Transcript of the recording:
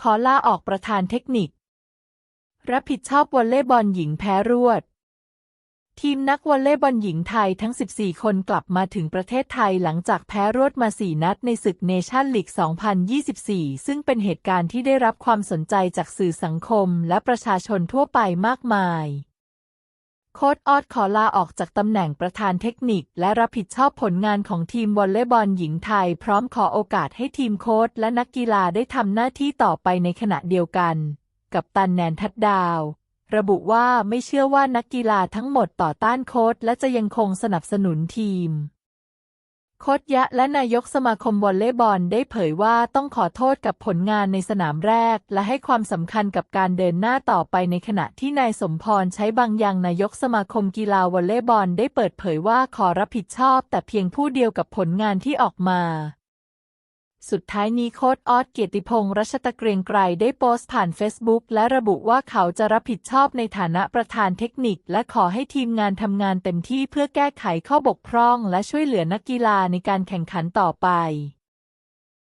ขอลาออกประธานเทคนิครับผิดชอบวอลเลย์บอลหญิงแพ้รวด ทีมนักวอลเลย์บอลหญิงไทยทั้ง 14 คนกลับมาถึงประเทศไทยหลังจากแพ้รวดมา 4 นัดในศึกเนชั่นลีก 2024 ซึ่งเป็นเหตุการณ์ที่ได้รับความสนใจจากสื่อสังคมและประชาชนทั่วไปมากมาย โค้ดออดขอลาออกจากตำแหน่งประธานเทคนิค และรับผิดชอบผลงานของทีมวอลเลย์บอลหญิงไทย พร้อมขอโอกาสให้ทีมโค้ดและนักกีฬาได้ทำหน้าที่ต่อไปในขณะเดียวกัน กับตันแนนทัดดาว ระบุว่าไม่เชื่อว่านักกีฬาทั้งหมดต่อต้านโค้ดและจะยังคงสนับสนุนทีม โค้ชยะและนายกสมาคมวอลเลย์บอลได้เผยว่าต้องขอโทษกับผลงานในสนามแรก และให้ความสำคัญกับการเดินหน้าต่อไปในขณะที่นายสมพรใช้บางอย่างนายกสมาคมกีฬาวอลเลย์บอลได้เปิดเผยว่าขอรับผิดชอบแต่เพียงผู้เดียวกับผลงานที่ออกมา สุดท้ายนี้โค้ดออสเกียรติพงษ์รัชตะเกรียงไกรได้โพสต์ผ่านเฟซบุ๊กและระบุว่าเขาจะรับผิดชอบในฐานะประธานเทคนิค และขอให้ทีมงานทำงานเต็มที่เพื่อแก้ไขข้อบกพร่อง และช่วยเหลือนักกีฬาในการแข่งขันต่อไป